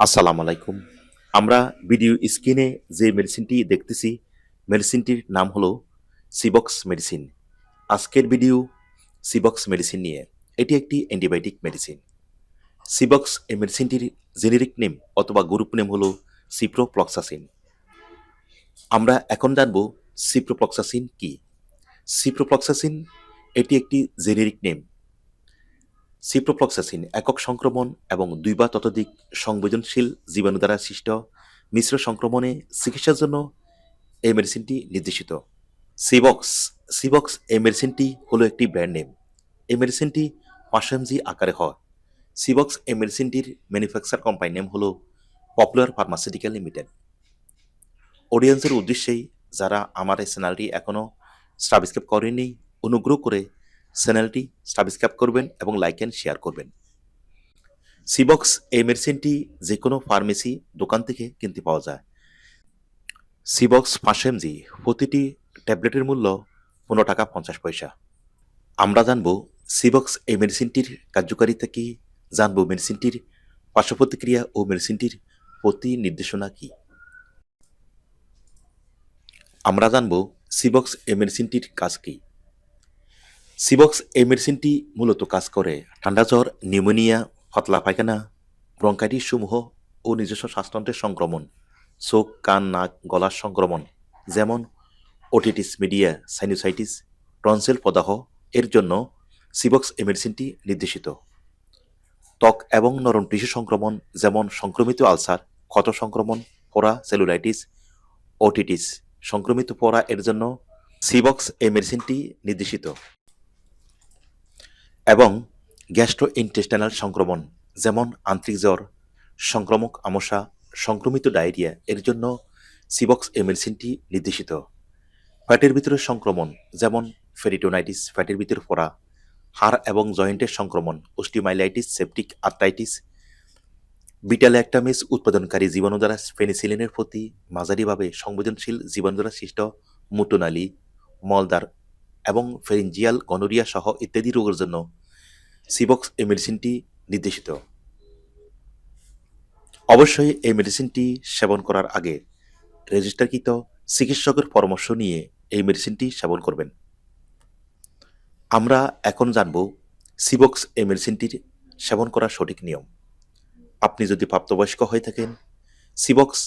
আসসালামু আলাইকুম। আমরা ভিডিও স্ক্রিনে যে মেডিসিনটি দেখতেছি, মেডিসিনটির নাম হলো সিবক্স মেডিসিন আজকের ভিডিও সিবক্স মেডিসিন নিয়ে। এটি একটি অ্যান্টিবায়োটিক মেডিসিন। সিবক্স এই মেডিসিনটির জেনেরিক নেম অথবা গ্রুপ নেম হলো সিপ্রোপ্লক্সাসিন আমরা এখন জানব সিপ্রোপ্লক্সাসিন কি। সিপ্রোপ্লক্সাসিন এটি একটি জেনেরিক নেম। সিপ্রোপ্লক্সাসিন একক সংক্রমণ এবং দুই বা ততোধিক সংবেদনশীল জীবাণু দ্বারা সৃষ্ট মিশ্র সংক্রমণে চিকিৎসার জন্য এই মেডিসিনটি নির্দেশিত। সিবক্স সিবক্স এই মেডিসিনটি হলো একটি ব্র্যান্ড নেম এই মেডিসিনটি পাঁচশো এমজি আকারে হয়। সিবক্স এই মেডিসিনটির ম্যানুফ্যাকচার কোম্পানি নেম হলো পপুলার ফার্মাসিউটিক্যাল লিমিটেড অডিয়েন্সের উদ্দেশ্যেই যারা আমার এই চ্যানেলটি এখনও সাবস্ক্রাইব করেনি অনুগ্রহ করে চ্যানেলটি সাবস্ক্রাইব করবেন এবং লাইক অ্যান্ড শেয়ার করবেন। সিবক্স এই মেডিসিনটি যে কোনো ফার্মেসি দোকান থেকে কিনতে পাওয়া যায়। সিবক্স পাঁচশো এমজি, প্রতিটি ট্যাবলেটের মূল্য পনেরো টাকা পঞ্চাশ পয়সা। আমরা জানব সিবক্স এই মেডিসিনটির কার্যকারিতা কী, জানব মেডিসিনটির পার্শ্ব প্রতিক্রিয়া ও মেডিসিনটির প্রতি নির্দেশনা কী। আমরা জানব সিবক্স এই মেডিসিনটির কাজ কী। সিবক্স এই মেডিসিনটি মূলত কাজ করে ঠান্ডা জ্বর নিউমোনিয়া পাতলা পায়খানা ব্রঙ্কাইটিস সমূহ ও নিজস্ব শ্বাসতন্ত্রের সংক্রমণ, চোখ, কান, নাক, গলার সংক্রমণ, যেমন ওটিটিস মিডিয়া সাইনোসাইটিস টনসেল প্রদাহ। এর জন্য সিবক্স এই মেডিসিনটি নির্দেশিত। ত্বক এবং নরম টিস্যু সংক্রমণ, যেমন সংক্রমিত আলসার, ক্ষত সংক্রমণ ফোড়া সেলুলাইটিস ওটিটিস সংক্রমিত ফোড়া এর জন্য সিবক্স এই মেডিসিনটি নির্দেশিত। এবং গ্যাস্ট্রো ইন্টেস্টাইনাল সংক্রমণ, যেমন আন্ত্রিক জ্বর, সংক্রমক আমশা সংক্রমিত ডায়রিয়া, এর জন্য সিবক্স এই মেডিসিনটি নির্দেশিত। ফ্যাটের ভিতরে সংক্রমণ, যেমন ফেরিটোনাইটিস, ফ্যাটের ভিতরে ফোড়া, হাড় এবং জয়েন্টের সংক্রমণ অস্টিমাইলাইটিস সেপটিক আর্থাইটিস বিটাল্যাক্টামিস উৎপাদনকারী জীবাণু দ্বারা পেনিসিলিনের প্রতি মাঝারিভাবে সংবেদনশীল জীবাণু দ্বারা সৃষ্ট মুটোনালি মলদার এবং ফেরিঞ্জিয়াল গনোরিয়া সহ ইত্যাদি রোগের জন্য সিবক্স এই মেডিসিনটি নির্দেশিত। অবশ্যই এই মেডিসিনটি সেবন করার আগে রেজিস্টারকৃত চিকিৎসকের পরামর্শ নিয়ে এই মেডিসিনটি সেবন করবেন। আমরা এখন জানব সিবক্স এই মেডিসিনটির সেবন করার সঠিক নিয়ম। আপনি যদি প্রাপ্তবয়স্ক হয়ে থাকেন সিবক্স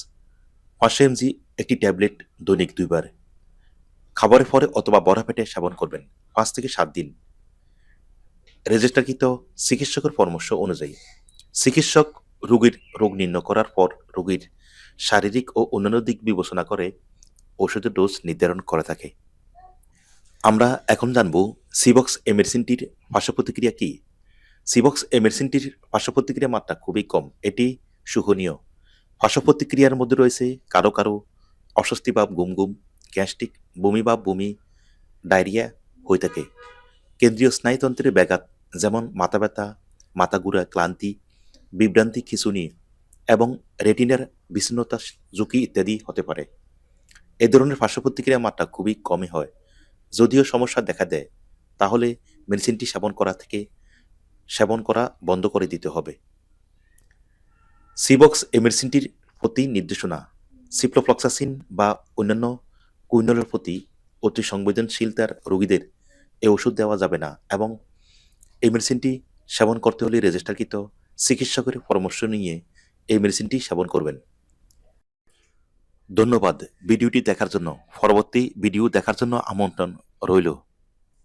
পাঁচশো এমজি একটি ট্যাবলেট দৈনিক দুইবার। খাবারের পরে অথবা বড়া পেটে সেবন করবেন, পাঁচ থেকে সাত দিন। রেজিস্টারকৃত চিকিৎসকের পরামর্শ অনুযায়ী, চিকিৎসক রোগীর রোগ নির্ণয় করার পর রোগীর শারীরিক ও অন্যান্য দিক বিবেচনা করে ওষুধের ডোজ নির্ধারণ করে থাকে। আমরা এখন জানব সিবক্স এ মেডিসিনটির পার্শ্ব প্রতিক্রিয়া কী। সিবক্স এ মেডিসিনটির পার্শ্ব প্রতিক্রিয়া মাত্রা খুবই কম, এটি সুহনীয় পার্শ্ব প্রতিক্রিয়ার মধ্যে রয়েছে কারও কারও অস্বস্তি ভাব গুম গুম, গ্যাস্ট্রিক, বমি বা বমি, ডায়রিয়া হয়ে থাকে। কেন্দ্রীয় স্নায়ুতন্ত্রের ব্যাঘাত, যেমন মাথা ব্যথা, মাথা ঘুরা ক্লান্তি, বিভ্রান্তি, খিঁচুনি এবং রেটিনার বিচ্ছিন্নতা ঝুঁকি ইত্যাদি হতে পারে। এ ধরনের পার্শ্ব প্রতিক্রিয়া মাত্রা খুবই কমই হয়। যদিও সমস্যা দেখা দেয়, তাহলে মেডিসিনটি সেবন করা থেকে সেবন করা বন্ধ করে দিতে হবে। সিবক্স এই মেডিসিনটির প্রতি নির্দেশনা। সিপ্লোফ্লক্সাসিন বা অন্যান্য কুইনলের প্রতি অতি সংবেদনশীলতার রোগীদের এই ওষুধ দেওয়া যাবে না এবং এই মেডিসিনটি সেবন করতে হলে রেজিস্টারকৃত চিকিৎসকের পরামর্শ নিয়ে এই মেডিসিনটি সেবন করবেন। ধন্যবাদ। ভিডিওটি দেখার জন্য, পরবর্তী ভিডিও দেখার জন্য আমন্ত্রণ রইল।